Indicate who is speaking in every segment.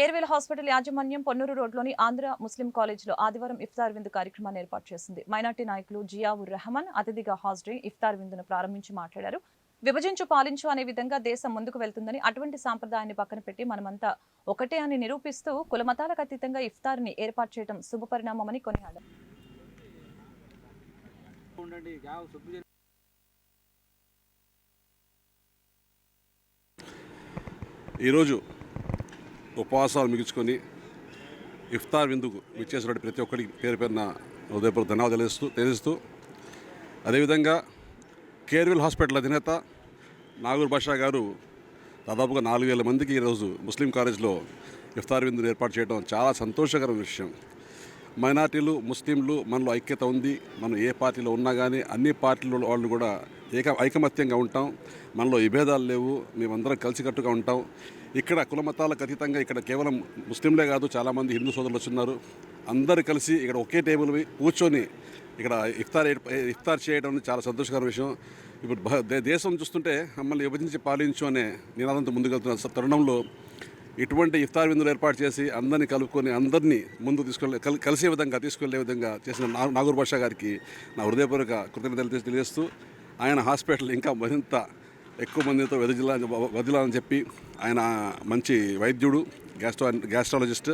Speaker 1: కేర్వేల్ hospital యాజమాన్యం పొన్నూరు రోడ్లోని ఆంధ్ర ముస్లిం కాలేజ్లో ఆదివారం ఇఫ్తార్ విందు కార్యక్రమాన్ని ఏర్పాటు చేసింది మైనార్టీ నాయకులు జియావుర్ రెహమాన్ అతిథిగా హాజరై ఇఫ్తార్ విందును ప్రారంభించి మాట్లాడారు విభజించు పాలించు అనే విధంగా దేశం ముందుకు వెళ్తుందని అటువంటి సాంప్రదాయాన్ని పక్కన పెట్టి మనమంతా ఒకటే అని నిరూపిస్తూ కుల మతాలకు అతీతంగా ఇఫ్తార్ని ఏర్పాటు చేయడం శుభపరిణామమని కొనియాడారు.
Speaker 2: ఈరోజు ఉపవాసాలు మిగుల్చుకొని ఇఫ్తార్ విందుకు విచ్చేసినటువంటి ప్రతి ఒక్కరికి పేరు పేరున హృదయపూర్వక ధన్యవాదాలు తెలుస్తూ తెలుస్తూ అదేవిధంగా కేర్విల్ హాస్పిటల్ అధినేత నాగూర్ బాషా గారు దాదాపుగా నాలుగు వేల మందికి ఈరోజు ముస్లిం కాలేజ్లో ఇఫ్తార్ విందును ఏర్పాటు చేయడం చాలా సంతోషకరమైన విషయం. మైనార్టీలు ముస్లింలు మనలో ఐక్యత ఉంది మనం ఏ పార్టీలో ఉన్నా కానీ అన్ని పార్టీల వాళ్ళు కూడా ఏక ఐకమత్యంగా ఉంటాం మనలో విభేదాలు లేవు మేమందరం కలిసికట్టుగా ఉంటాం. ఇక్కడ కుల మతాలకు అతీతంగా ఇక్కడ కేవలం ముస్లింలే కాదు చాలామంది హిందూ సోదరులు వచ్చిన్నారు అందరూ కలిసి ఇక్కడ ఒకే టేబుల్ కూర్చొని ఇక్కడ ఇఫ్తార్ ఇఫ్తార్ చేయడం చాలా సంతోషకరమైన విషయం. ఇప్పుడు దేశం చూస్తుంటే మమ్మల్ని విభజించి పాలించు అనే నినాదంతో ముందుకెళ్తున్న స- తరుణంలో ఇటువంటి ఇఫ్తార్ విందులు ఏర్పాటు చేసి అందరినీ కలుపుకొని అందరినీ ముందు తీసుకెళ్ళే కలిసే విధంగా తీసుకెళ్ళే విధంగా చేసిన నాగూర్ బాషా గారికి నా హృదయపూర్వక కృతజ్ఞతలు తెలియజేస్తూ ఆయన హాస్పిటల్ ఇంకా మరింత ఎక్కువ మందితో వెదజిల్లా వదిలాలని చెప్పి ఆయన మంచి వైద్యుడు గ్యాస్ట్రో గ్యాస్ట్రాలజిస్ట్.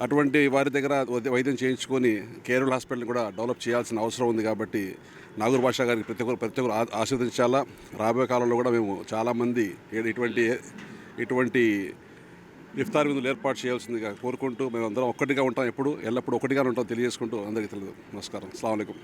Speaker 2: అటువంటి వారి దగ్గర వైద్యం చేయించుకొని కేరళ హాస్పిటల్ కూడా డెవలప్ చేయాల్సిన అవసరం ఉంది కాబట్టి నాగూర్ భాష గారికి ప్రతి ఒక్కరు ప్రతి ఒక్కరు ఆ- ఆశీర్వదించాలా. రాబోయే కాలంలో కూడా మేము చాలామంది ఇటువంటి ఇటువంటి ఇఫ్తార్ విందులు ఏర్పాటు చేయాల్సిందిగా కోరుకుంటూ మేము అందరం ఒక్కటిగా ఉంటాం ఎప్పుడు ఎల్లప్పుడూ ఒకటిగా ఉంటాం తెలియజేసుకుంటూ అందరికీ తెలియదు నమస్కారం. అస్సలం